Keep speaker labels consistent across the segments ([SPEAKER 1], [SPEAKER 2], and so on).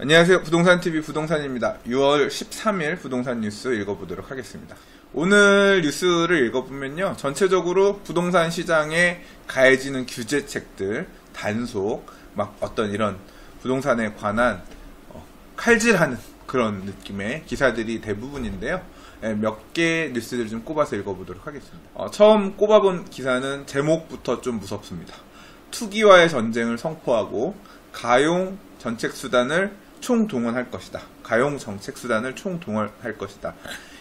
[SPEAKER 1] 안녕하세요. 부동산TV 부동산입니다. 6월 13일 부동산 뉴스 읽어보도록 하겠습니다. 오늘 뉴스를 읽어보면요. 전체적으로 부동산 시장에 가해지는 규제책들, 단속, 막 어떤 이런 부동산에 관한 어, 칼질하는 그런 느낌의 기사들이 대부분인데요. 예, 몇개 뉴스들 좀 꼽아서 읽어보도록 하겠습니다. 어, 처음 꼽아본 기사는 제목부터 좀 무섭습니다. 투기와의 전쟁을 선포하고 가용 정책 수단을 총동원할 것이다. 가용 정책 수단을 총동원할 것이다.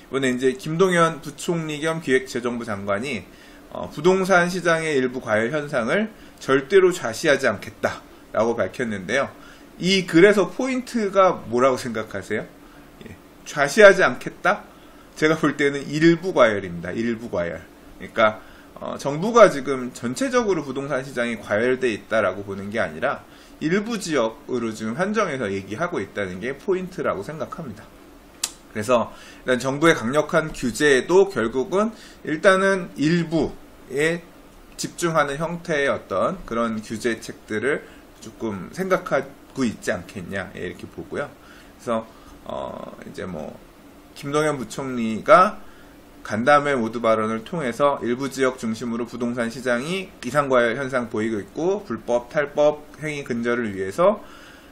[SPEAKER 1] 이번에 이제 김동연 부총리 겸 기획재정부 장관이 어, 부동산 시장의 일부 과열 현상을 절대로 좌시하지 않겠다라고 밝혔는데요. 이 글에서 포인트가 뭐라고 생각하세요? 예, 좌시하지 않겠다? 제가 볼 때는 일부 과열입니다. 일부 과열. 그러니까 어, 정부가 지금 전체적으로 부동산 시장이 과열돼 있다라고 보는 게 아니라 일부 지역으로 지금 한정해서 얘기하고 있다는 게 포인트라고 생각합니다. 그래서 일단 정부의 강력한 규제도 결국은 일단은 일부에 집중하는 형태의 어떤 그런 규제책들을 조금 생각하고 있지 않겠냐 예, 이렇게 보고요. 그래서 어 이제 뭐 김동연 부총리가 간담회 모두 발언을 통해서 일부 지역 중심으로 부동산 시장이 이상과열 현상 보이고 있고 불법 탈법 행위 근절을 위해서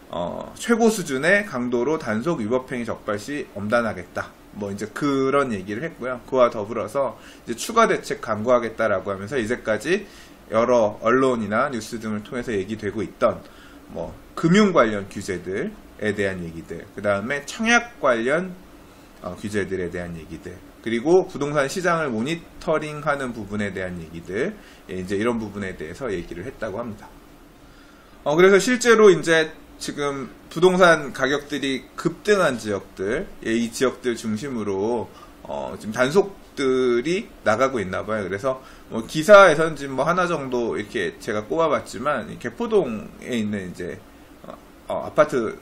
[SPEAKER 1] 어, 최고 수준의 강도로 단속 위법 행위 적발 시 엄단하겠다. 뭐 이제 그런 얘기를 했고요. 그와 더불어서 이제 추가 대책 강구하겠다라고 하면서 이제까지 여러 언론이나 뉴스 등을 통해서 얘기되고 있던 뭐 금융 관련 규제들에 대한 얘기들, 그 다음에 청약 관련 어, 규제들에 대한 얘기들, 그리고 부동산 시장을 모니터링하는 부분에 대한 얘기들, 예, 이제 이런 부분에 대해서 얘기를 했다고 합니다. 어, 그래서 실제로 이제 지금 부동산 가격들이 급등한 지역들, 예, 이 지역들 중심으로 어, 지금 단속들이 나가고 있나 봐요. 그래서 뭐 기사에서는 지금 뭐 하나 정도 이렇게 제가 꼽아봤지만 개포동에 있는 이제 어, 어, 아파트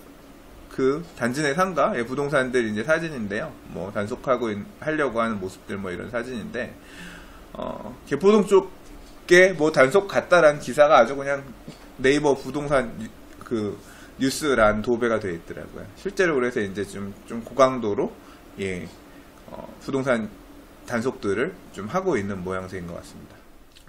[SPEAKER 1] 그 단지 내 상가 예, 부동산들 이제 사진인데요. 뭐 단속하고 있, 하려고 하는 모습들 뭐 이런 사진인데 어, 개포동 쪽에 뭐 단속 갔다라는 기사가 아주 그냥 네이버 부동산 그 뉴스란 도배가 되어 있더라고요. 실제로 그래서 이제 좀, 좀 고강도로 예, 어, 부동산 단속들을 좀 하고 있는 모양새인 것 같습니다.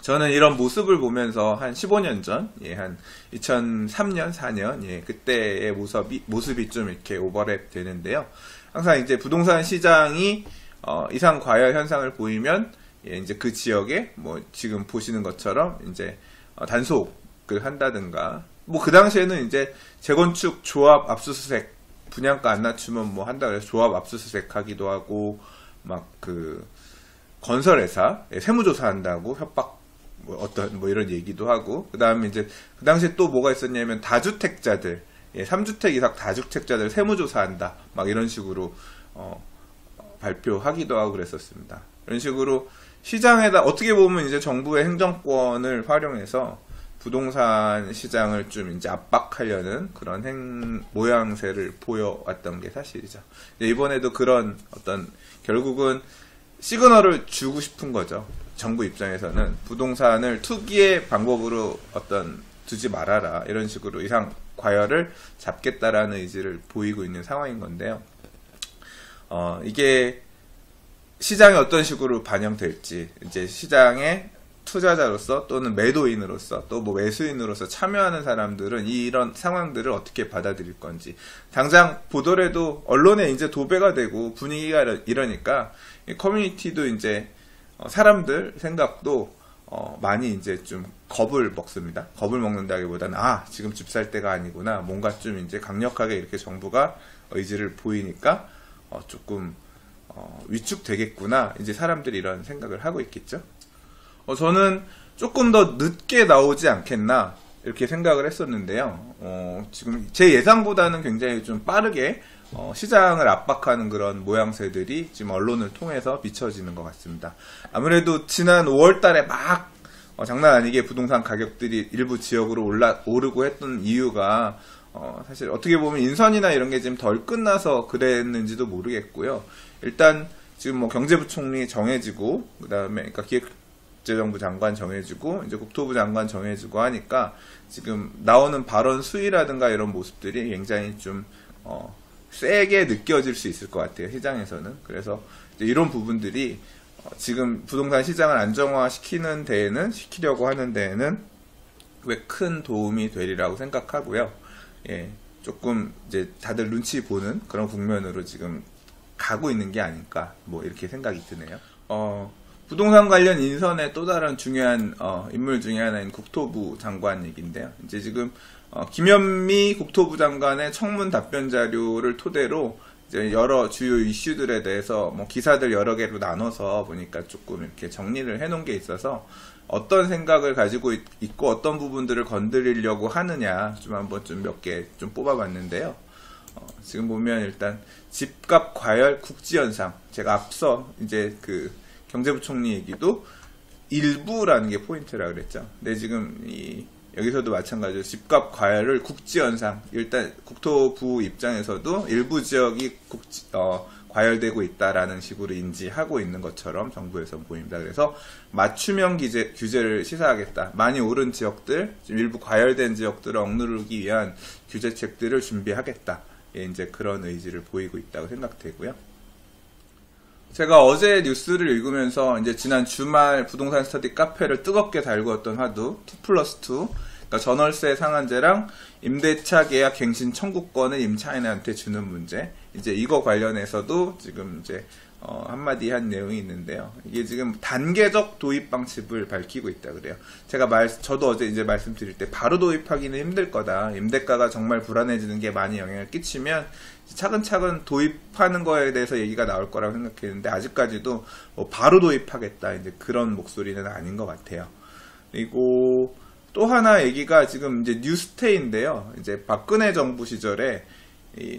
[SPEAKER 1] 저는 이런 모습을 보면서 한 15년 전, 예, 한 2003년, 4년, 예, 그때의 모습이, 모습이 좀 이렇게 오버랩 되는데요. 항상 이제 부동산 시장이, 어, 이상 과열 현상을 보이면, 예, 이제 그 지역에, 뭐, 지금 보시는 것처럼, 이제, 어, 단속을 한다든가, 뭐, 그 당시에는 이제 재건축 조합 압수수색, 분양가 안 낮추면 뭐 한다 그래서 조합 압수수색 하기도 하고, 막 그, 건설회사, 예, 세무조사 한다고 협박 뭐 어떤 뭐 이런 얘기도 하고 그 다음에 이제 그 당시에 또 뭐가 있었냐면 다주택자들 예, 3주택 이상 다주택자들 세무조사한다 막 이런 식으로 어, 발표하기도 하고 그랬었습니다. 이런 식으로 시장에다 어떻게 보면 이제 정부의 행정권을 활용해서 부동산 시장을 좀 이제 압박하려는 그런 행 모양새를 보여왔던 게 사실이죠. 이번에도 그런 어떤 결국은 시그널을 주고 싶은 거죠. 정부 입장에서는 부동산을 투기의 방법으로 어떤 두지 말아라 이런 식으로 이상 과열을 잡겠다라는 의지를 보이고 있는 상황인 건데요. 어, 이게 시장에 어떤 식으로 반영될지 이제 시장의 투자자로서 또는 매도인으로서 또 뭐 매수인으로서 참여하는 사람들은 이런 상황들을 어떻게 받아들일 건지 당장 보더라도 언론에 이제 도배가 되고 분위기가 이러니까 커뮤니티도 이제 어, 사람들 생각도 어, 많이 이제 좀 겁을 먹습니다. 겁을 먹는다기보다는 아 지금 집 살 때가 아니구나 뭔가 좀 이제 강력하게 이렇게 정부가 의지를 보이니까 어, 조금 어, 위축되겠구나 이제 사람들이 이런 생각을 하고 있겠죠. 어, 저는 조금 더 늦게 나오지 않겠나 이렇게 생각을 했었는데요. 어, 지금 제 예상보다는 굉장히 좀 빠르게 어, 시장을 압박하는 그런 모양새들이 지금 언론을 통해서 비춰지는 것 같습니다. 아무래도 지난 5월 달에 막 어, 장난 아니게 부동산 가격들이 일부 지역으로 올라, 오르고 했던 이유가 어, 사실 어떻게 보면 인선이나 이런 게 지금 덜 끝나서 그랬는지도 모르겠고요. 일단 지금 뭐 경제부총리 정해지고 그 다음에 그러니까 기획 재정부 장관 정해지고 이제 국토부 장관 정해지고 하니까 지금 나오는 발언 수위라든가 이런 모습들이 굉장히 좀 어, 세게 느껴질 수 있을 것 같아요. 시장에서는. 그래서 이런 부분들이 어, 지금 부동산 시장을 안정화시키는 데에는 시키려고 하는 데에는 왜 큰 도움이 되리라고 생각하고요. 예, 조금 이제 다들 눈치 보는 그런 국면으로 지금 가고 있는 게 아닐까 뭐 이렇게 생각이 드네요. 어, 부동산 관련 인선의 또 다른 중요한 어, 인물 중에 하나인 국토부 장관 얘기인데요. 이제 지금 어, 김현미 국토부 장관의 청문 답변 자료를 토대로 이제 여러 주요 이슈들에 대해서 뭐 기사들 여러 개로 나눠서 보니까 조금 이렇게 정리를 해놓은 게 있어서 어떤 생각을 가지고 있, 고 어떤 부분들을 건드리려고 하느냐 좀 한번 좀 몇 개 좀 뽑아봤는데요. 어, 지금 보면 일단 집값 과열 국지 현상 제가 앞서 이제 그 경제부총리 얘기도 일부라는 게 포인트라 그랬죠. 근데 지금 이 여기서도 마찬가지로 집값 과열을 국지 현상 일단 국토부 입장에서도 일부 지역이 국지, 어, 과열되고 있다라는 식으로 인지하고 있는 것처럼 정부에서 보입니다. 그래서 맞춤형 기재, 규제를 시사하겠다. 많이 오른 지역들, 일부 과열된 지역들을 억누르기 위한 규제책들을 준비하겠다. 예, 이제 그런 의지를 보이고 있다고 생각되고요. 제가 어제 뉴스를 읽으면서 이제 지난 주말 부동산 스터디 카페를 뜨겁게 달구었던 화두 2 플러스 2 그러니까 전월세 상한제랑 임대차 계약 갱신 청구권을 임차인한테 주는 문제 이제 이거 관련해서도 지금 이제 어, 한마디 한 내용이 있는데요. 이게 지금 단계적 도입 방식을 밝히고 있다 그래요. 제가 말, 저도 어제 이제 말씀드릴 때 바로 도입하기는 힘들 거다. 임대가가 정말 불안해지는 게 많이 영향을 끼치면 차근차근 도입하는 거에 대해서 얘기가 나올 거라고 생각했는데 아직까지도 뭐 바로 도입하겠다. 이제 그런 목소리는 아닌 것 같아요. 그리고 또 하나 얘기가 지금 이제 뉴스테인데요. 이제 박근혜 정부 시절에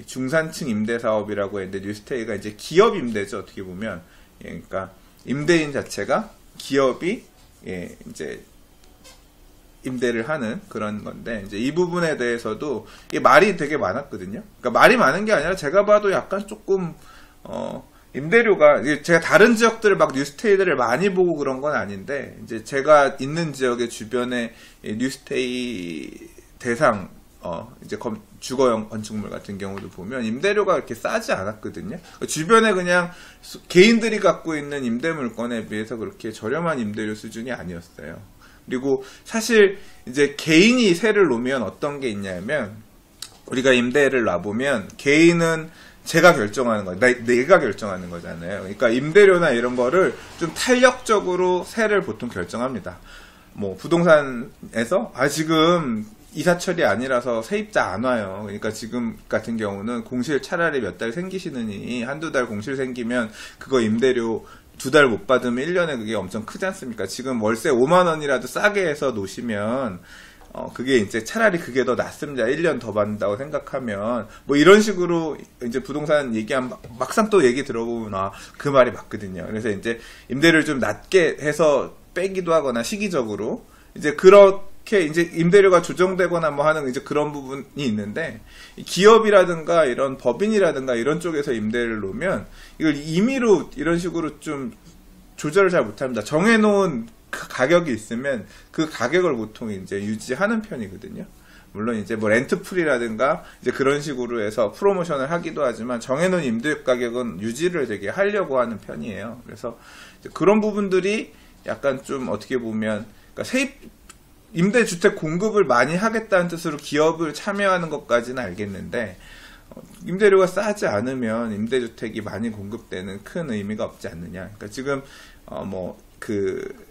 [SPEAKER 1] 중산층 임대 사업이라고 했는데 뉴스테이가 이제 기업 임대죠 어떻게 보면 예, 그러니까 임대인 자체가 기업이 예, 이제 임대를 하는 그런 건데 이제 이 부분에 대해서도 이 말이 되게 많았거든요. 그러니까 말이 많은 게 아니라 제가 봐도 약간 조금 어 임대료가 제가 다른 지역들을 막 뉴스테이들을 많이 보고 그런 건 아닌데 이제 제가 있는 지역의 주변에 뉴스테이 대상 어, 이제 검, 주거형 건축물 같은 경우도 보면 임대료가 그렇게 싸지 않았거든요. 주변에 그냥 개인들이 갖고 있는 임대 물건에 비해서 그렇게 저렴한 임대료 수준이 아니었어요. 그리고 사실 이제 개인이 세를 놓으면 어떤 게 있냐면 우리가 임대를 놔보면 개인은 제가 결정하는 거, 내가 결정하는 거잖아요. 그러니까 임대료나 이런 거를 좀 탄력적으로 세를 보통 결정합니다. 뭐 부동산에서 아 지금 이사철이 아니라서 세입자 안 와요. 그러니까 지금 같은 경우는 공실 차라리 몇 달 생기시느니 한두 달 공실 생기면 그거 임대료 두 달 못 받으면 1년에 그게 엄청 크지 않습니까? 지금 월세 5만 원이라도 싸게 해서 놓으시면 어, 그게 이제 차라리 그게 더 낫습니다. 1년 더 받는다고 생각하면, 뭐 이런 식으로 이제 부동산 얘기하면 막상 또 얘기 들어보면, 아, 그 말이 맞거든요. 그래서 이제 임대를 좀 낮게 해서 빼기도 하거나 시기적으로, 이제 그런 이렇게 이제 임대료가 조정되거나 뭐 하는 이제 그런 부분이 있는데 기업이라든가 이런 법인이라든가 이런 쪽에서 임대를 놓으면 이걸 임의로 이런 식으로 좀 조절을 잘 못합니다. 정해놓은 그 가격이 있으면 그 가격을 보통 이제 유지하는 편이거든요. 물론 이제 뭐 렌트풀이라든가 이제 그런 식으로 해서 프로모션을 하기도 하지만 정해놓은 임대 가격은 유지를 되게 하려고 하는 편이에요. 그래서 그런 부분들이 약간 좀 어떻게 보면 그러니까 세입 임대주택 공급을 많이 하겠다는 뜻으로 기업을 참여하는 것까지는 알겠는데 어, 임대료가 싸지 않으면 임대주택이 많이 공급되는 큰 의미가 없지 않느냐. 그러니까 지금 어 뭐그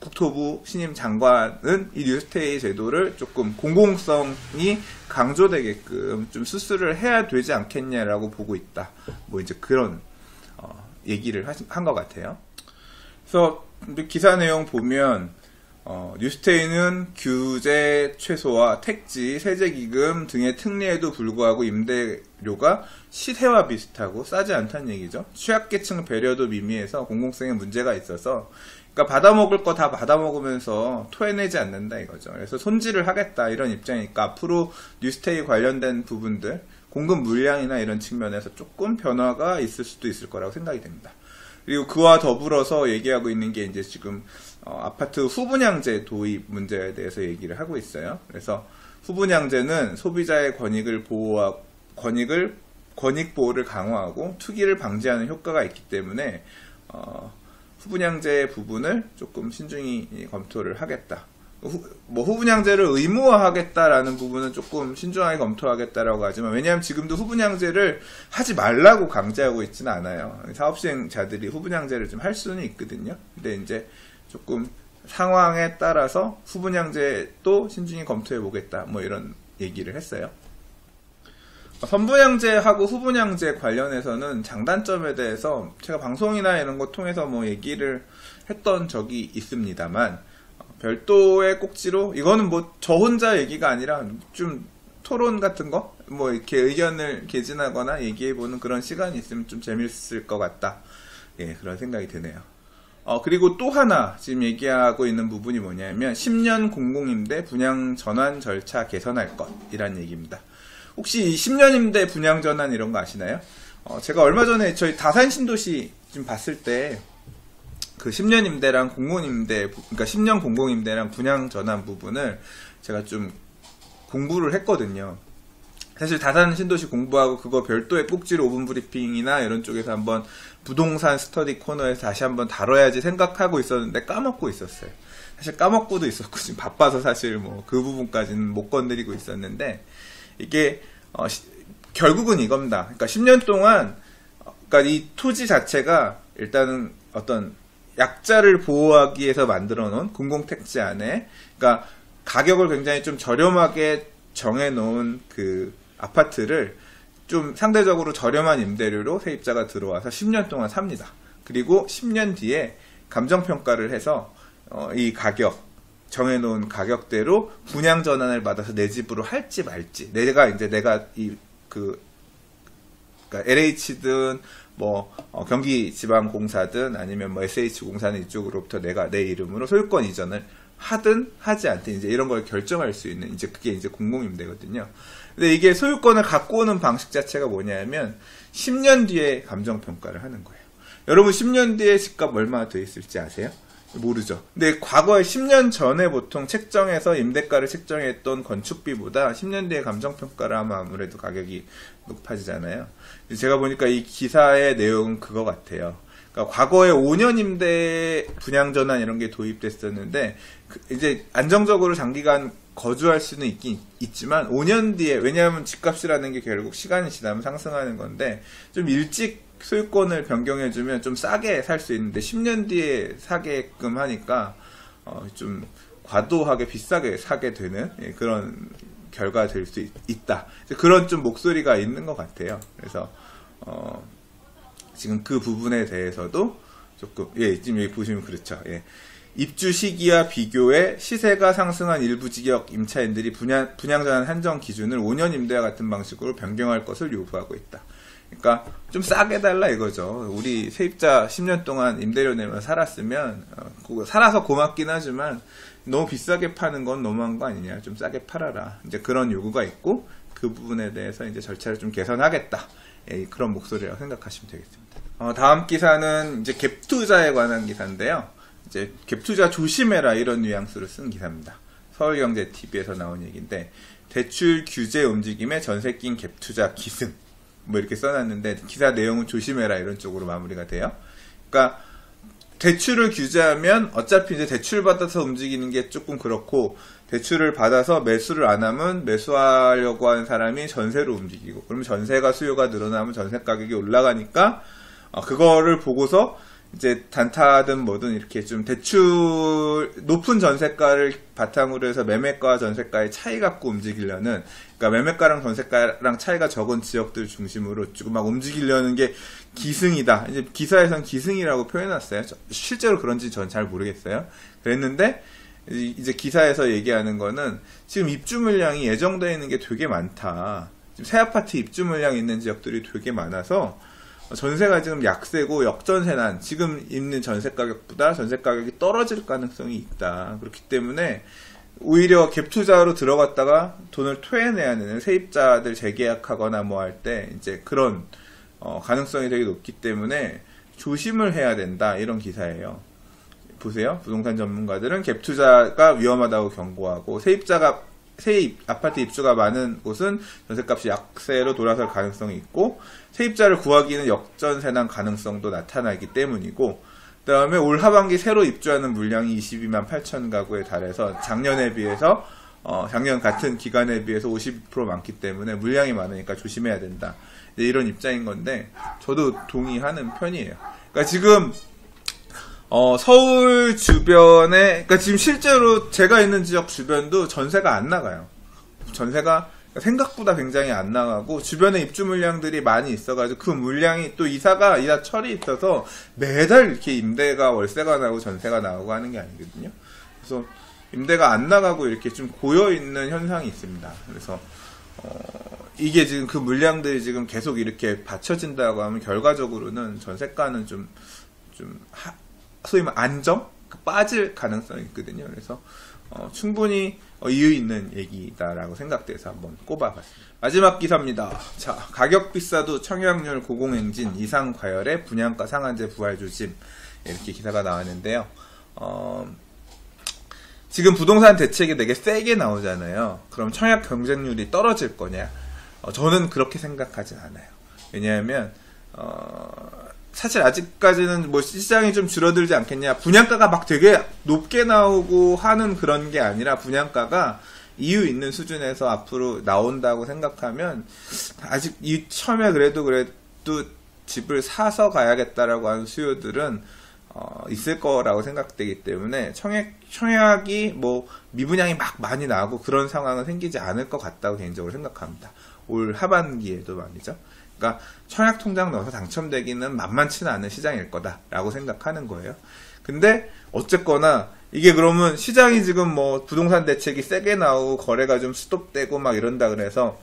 [SPEAKER 1] 국토부 신임 장관은 이 뉴스테이 제도를 조금 공공성이 강조되게끔 좀 수술을 해야 되지 않겠냐라고 보고 있다. 뭐 이제 그런 어 얘기를 한 것 같아요. 그래서 기사 내용 보면 어, 뉴스테이는 규제 최소화, 택지, 세제기금 등의 특례에도 불구하고 임대료가 시세와 비슷하고 싸지 않다는 얘기죠. 취약계층 배려도 미미해서 공공성에 문제가 있어서 그러니까 받아먹을 거 다 받아먹으면서 토해내지 않는다 이거죠. 그래서 손질을 하겠다 이런 입장이니까 앞으로 뉴스테이 관련된 부분들 공급 물량이나 이런 측면에서 조금 변화가 있을 수도 있을 거라고 생각이 됩니다. 그리고 그와 더불어서 얘기하고 있는 게 이제 지금 어, 아파트 후분양제 도입 문제에 대해서 얘기를 하고 있어요. 그래서 후분양제는 소비자의 권익을 보호하, 권익을 권익 보호를 강화하고 투기를 방지하는 효과가 있기 때문에 어, 후분양제 부분을 조금 신중히 검토를 하겠다. 후, 뭐 후분양제를 의무화하겠다라는 부분은 조금 신중하게 검토하겠다라고 하지만 왜냐하면 지금도 후분양제를 하지 말라고 강제하고 있지는 않아요. 사업시행자들이 후분양제를 좀 할 수는 있거든요. 근데 이제 조금 상황에 따라서 후분양제도 신중히 검토해 보겠다. 뭐 이런 얘기를 했어요. 선분양제하고 후분양제 관련해서는 장단점에 대해서 제가 방송이나 이런 거 통해서 뭐 얘기를 했던 적이 있습니다만 별도의 꼭지로 이거는 뭐 저 혼자 얘기가 아니라 좀 토론 같은 거 뭐 이렇게 의견을 개진하거나 얘기해 보는 그런 시간이 있으면 좀 재밌을 것 같다. 예, 그런 생각이 드네요. 어, 그리고 또 하나 지금 얘기하고 있는 부분이 뭐냐면 10년 공공임대 분양 전환 절차 개선할 것이란 얘기입니다. 혹시 10년 임대 분양 전환 이런 거 아시나요? 어, 제가 얼마 전에 저희 다산 신도시 좀 봤을 때 그 10년 임대랑 공공 임대, 그러니까 10년 공공 임대랑 분양 전환 부분을 제가 좀 공부를 했거든요. 사실 다산 신도시 공부하고 그거 별도의 꼭지로 오븐 브리핑이나 이런 쪽에서 한번 부동산 스터디 코너에서 다시 한번 다뤄야지 생각하고 있었는데 까먹고 있었어요. 사실 까먹고도 있었고 지금 바빠서 사실 뭐 그 부분까지는 못 건드리고 있었는데 이게 어, 시, 결국은 이겁니다. 그러니까 10년 동안 어, 그러니까 이 토지 자체가 일단은 어떤 약자를 보호하기 위해서 만들어 놓은 공공택지 안에 그러니까 가격을 굉장히 좀 저렴하게 정해 놓은 그 아파트를 좀 상대적으로 저렴한 임대료로 세입자가 들어와서 10년 동안 삽니다. 그리고 10년 뒤에 감정평가를 해서 어, 이 가격 정해놓은 가격대로 분양 전환을 받아서 내 집으로 할지 말지 내가 이제 내가 이 그 그러니까 LH든 뭐 어, 경기지방공사든 아니면 뭐 SH공사는 이쪽으로부터 내가 내 이름으로 소유권 이전을 하든 하지 않든 이제 이런 걸 결정할 수 있는 이제 그게 이제 공공임대거든요. 근데 이게 소유권을 갖고 오는 방식 자체가 뭐냐면 10년 뒤에 감정 평가를 하는 거예요. 여러분 10년 뒤에 집값 얼마나 돼 있을지 아세요? 모르죠. 근데 과거에 10년 전에 보통 책정해서 임대가를 책정했던 건축비보다 10년 뒤에 감정평가를 하면 아무래도 가격이 높아지잖아요. 제가 보니까 이 기사의 내용은 그거 같아요. 그러니까 과거에 5년 임대 분양 전환 이런 게 도입됐었는데 그 이제 안정적으로 장기간 거주할 수는 있긴 있지만 5년 뒤에 왜냐하면 집값이라는 게 결국 시간이 지나면 상승하는 건데 좀 일찍 소유권을 변경해주면 좀 싸게 살 수 있는데 10년 뒤에 사게끔 하니까 어, 좀 과도하게 비싸게 사게 되는 예, 그런 결과가 될 수 있다. 그런 좀 목소리가 있는 것 같아요. 그래서 어, 지금 그 부분에 대해서도 조금 예 지금 여기 보시면 그렇죠. 예. 입주 시기와 비교해 시세가 상승한 일부 지역 임차인들이 분양, 분양 전환 한정 기준을 5년 임대와 같은 방식으로 변경할 것을 요구하고 있다. 그러니까 좀 싸게 달라 이거죠. 우리 세입자 10년 동안 임대료 내면 살았으면 어, 살아서 고맙긴 하지만 너무 비싸게 파는 건 너무한 거 아니냐. 좀 싸게 팔아라. 이제 그런 요구가 있고 그 부분에 대해서 이제 절차를 좀 개선하겠다. 예, 그런 목소리라고 생각하시면 되겠습니다. 어, 다음 기사는 이제 갭 투자에 관한 기사인데요. 이제 갭 투자 조심해라 이런 뉘앙스로 쓴 기사입니다. 서울경제TV에서 나온 얘기인데 대출 규제 움직임에 전세 낀 갭 투자 기승. 뭐 이렇게 써놨는데 기사 내용은 조심해라 이런 쪽으로 마무리가 돼요. 그러니까 대출을 규제하면 어차피 이제 대출 받아서 움직이는 게 조금 그렇고 대출을 받아서 매수를 안 하면 매수하려고 하는 사람이 전세로 움직이고 그러면 전세가 수요가 늘어나면 전세 가격이 올라가니까 어, 그거를 보고서 이제 단타든 뭐든 이렇게 좀 대출 높은 전세가를 바탕으로 해서 매매가와 전세가의 차이 갖고 움직이려는 그러니까 매매가랑 전세가랑 차이가 적은 지역들 중심으로 조금 막 움직이려는 게 기승이다. 이제 기사에선 기승이라고 표현했어요. 실제로 그런지 전 잘 모르겠어요. 그랬는데 이제 기사에서 얘기하는 거는 지금 입주 물량이 예정되어 있는 게 되게 많다. 지금 새 아파트 입주 물량 있는 지역들이 되게 많아서 전세가 지금 약세고 역전세난 지금 있는 전세 가격보다 전세 가격이 떨어질 가능성이 있다. 그렇기 때문에 오히려 갭 투자로 들어갔다가 돈을 토해내야 되는 세입자들 재계약하거나 뭐 할 때 이제 그런 어, 가능성이 되게 높기 때문에 조심을 해야 된다 이런 기사예요. 보세요. 부동산 전문가들은 갭 투자가 위험하다고 경고하고 세입자가 새 입- 아파트 입주가 많은 곳은 전세값이 약세로 돌아설 가능성이 있고 세입자를 구하기는 역전세난 가능성도 나타나기 때문이고 그다음에 올 하반기 새로 입주하는 물량이 22만 8천 가구에 달해서 작년에 비해서 어, 작년 같은 기간에 비해서 50% 많기 때문에 물량이 많으니까 조심해야 된다. 이런 입장인 건데 저도 동의하는 편이에요. 그러니까 지금 어, 서울 주변에, 그러니까 지금 실제로 제가 있는 지역 주변도 전세가 안 나가요. 전세가 생각보다 굉장히 안 나가고 주변에 입주 물량들이 많이 있어가지고 그 물량이 또 이사가 이사 철이 있어서 매달 이렇게 임대가 월세가 나고 전세가 나오고 하는 게 아니거든요. 그래서 임대가 안 나가고 이렇게 좀 고여 있는 현상이 있습니다. 그래서 어, 이게 지금 그 물량들이 지금 계속 이렇게 받쳐진다고 하면 결과적으로는 전세가는 좀, 좀, 하- 소위 말 안정? 빠질 가능성이 있거든요. 그래서, 어, 충분히 어, 이유 있는 얘기다라고 생각돼서 한번 꼽아봤습니다. 마지막 기사입니다. 자, 가격 비싸도 청약률 고공행진 이상 과열의 분양가 상한제 부활 조짐. 이렇게 기사가 나왔는데요. 어, 지금 부동산 대책이 되게 세게 나오잖아요. 그럼 청약 경쟁률이 떨어질 거냐? 어, 저는 그렇게 생각하진 않아요. 왜냐하면 어, 사실 아직까지는 뭐 시장이 좀 줄어들지 않겠냐. 분양가가 막 되게 높게 나오고 하는 그런 게 아니라 분양가가 이유 있는 수준에서 앞으로 나온다고 생각하면 아직 이 처음에 그래도 그래도 집을 사서 가야겠다라고 하는 수요들은 어, 있을 거라고 생각되기 때문에 청약, 청약이 뭐 미분양이 막 많이 나고 그런 상황은 생기지 않을 것 같다고 개인적으로 생각합니다. 올 하반기에도 말이죠. 그러니까 청약 통장 넣어서 당첨되기는 만만치는 않은 시장일 거다라고 생각하는 거예요. 근데 어쨌거나 이게 그러면 시장이 지금 뭐 부동산 대책이 세게 나오고 거래가 좀 스톱되고 막 이런다 그래서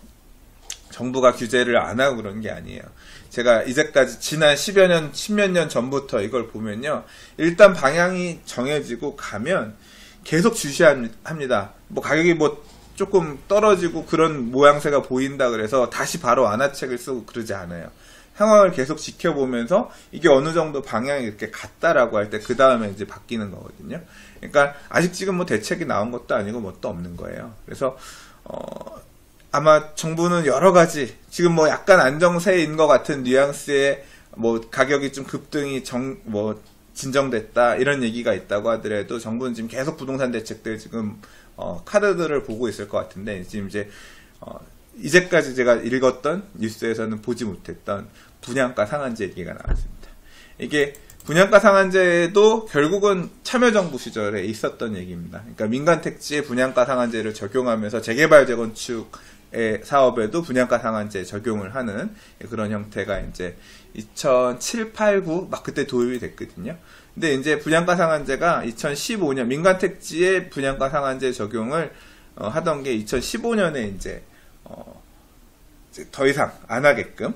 [SPEAKER 1] 정부가 규제를 안 하고 그런 게 아니에요. 제가 이제까지 지난 10여 년, 10몇 년 전부터 이걸 보면요. 일단 방향이 정해지고 가면 계속 주시합니다. 뭐 가격이 뭐 조금 떨어지고 그런 모양새가 보인다 그래서 다시 바로 완화책을 쓰고 그러지 않아요. 상황을 계속 지켜보면서 이게 어느 정도 방향이 이렇게 같다라고 할 때 그 다음에 이제 바뀌는 거거든요. 그러니까 아직 지금 뭐 대책이 나온 것도 아니고 뭐또 없는 거예요. 그래서 어, 아마 정부는 여러 가지 지금 뭐 약간 안정세인 것 같은 뉘앙스의 뭐 가격이 좀 급등이 정 뭐 진정됐다 이런 얘기가 있다고 하더라도 정부는 지금 계속 부동산 대책들 지금 어, 카드들을 보고 있을 것 같은데 지금 이제 어, 이제까지 제가 읽었던 뉴스에서는 보지 못했던 분양가 상한제 얘기가 나왔습니다. 이게 분양가 상한제도 결국은 참여정부 시절에 있었던 얘기입니다. 그러니까 민간 택지에 분양가 상한제를 적용하면서 재개발 재건축 의 사업에도 분양가 상한제 적용을 하는 그런 형태가 이제 2007, 8, 9 막 그때 도입이 됐거든요. 근데 이제 분양가 상한제가 2015년 민간 택지에 분양가 상한제 적용을 어, 하던 게 2015년에 이제 어, 이제 더 이상 안 하게끔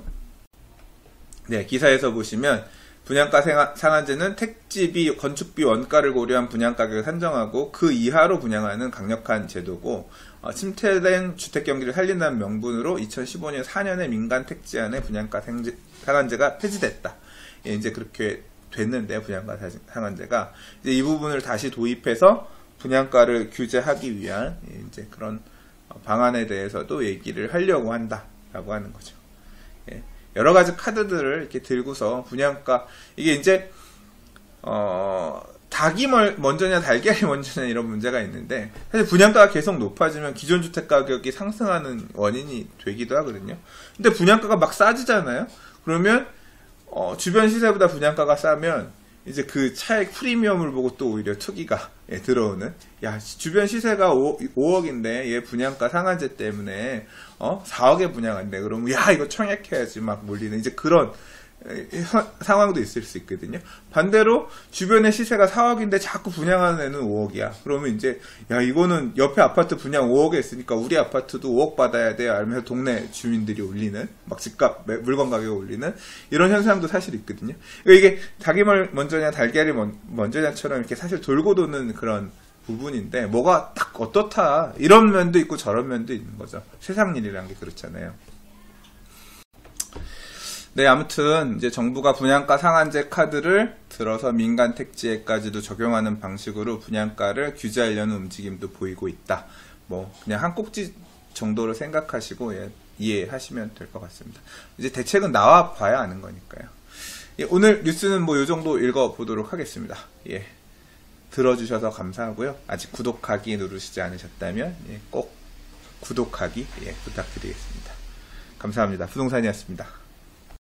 [SPEAKER 1] 네 기사에서 보시면 분양가 상한제는 택지비, 건축비, 원가를 고려한 분양가격을 산정하고 그 이하로 분양하는 강력한 제도고 어, 침체된 주택 경기를 살린다는 명분으로 2015년 4년에 민간 택지안의 분양가 상한제가 폐지됐다. 예, 이제 그렇게 됐는데 분양가 사- 상한제가 이제 이 부분을 다시 도입해서 분양가를 규제하기 위한 예, 이제 그런 어, 방안에 대해서도 얘기를 하려고 한다라고 하는 거죠. 예, 여러 가지 카드들을 이렇게 들고서 분양가 이게 이제 어 닭이 멀- 먼저냐 달걀이 먼저냐 이런 문제가 있는데 사실 분양가가 계속 높아지면 기존 주택 가격이 상승하는 원인이 되기도 하거든요. 근데 분양가가 막 싸지잖아요. 그러면 어, 주변 시세보다 분양가가 싸면 이제 그 차액 프리미엄을 보고 또 오히려 투기가 예, 들어오는 야 주변 시세가 5, 5억인데 얘 분양가 상한제 때문에 어 4억에 분양한대. 그러면 야 이거 청약해야지. 막 몰리는 이제 그런 상황도 있을 수 있거든요. 반대로 주변의 시세가 4억인데 자꾸 분양하는 애는 5억이야. 그러면 이제 야 이거는 옆에 아파트 분양 5억에 있으니까 우리 아파트도 5억 받아야 돼요. 알면서 동네 주민들이 올리는 막 집값 매- 물건 가격 올리는 이런 현상도 사실 있거든요. 그러니까 이게 닭이 멀- 먼저냐 달걀이 먼- 먼저냐처럼 이렇게 사실 돌고 도는 그런 부분인데 뭐가 딱 어떻다 이런 면도 있고 저런 면도 있는 거죠. 세상 일이라는 게 그렇잖아요. 네, 아무튼 이제 정부가 분양가 상한제 카드를 들어서 민간 택지에까지도 적용하는 방식으로 분양가를 규제하려는 움직임도 보이고 있다. 뭐 그냥 한 꼭지 정도로 생각하시고 예, 이해하시면 될 것 같습니다. 이제 대책은 나와 봐야 아는 거니까요. 예, 오늘 뉴스는 뭐 요 정도 읽어 보도록 하겠습니다. 예. 들어주셔서 감사하고요. 아직 구독하기 누르시지 않으셨다면 예, 꼭 구독하기 예, 부탁드리겠습니다. 감사합니다. 부동산이었습니다.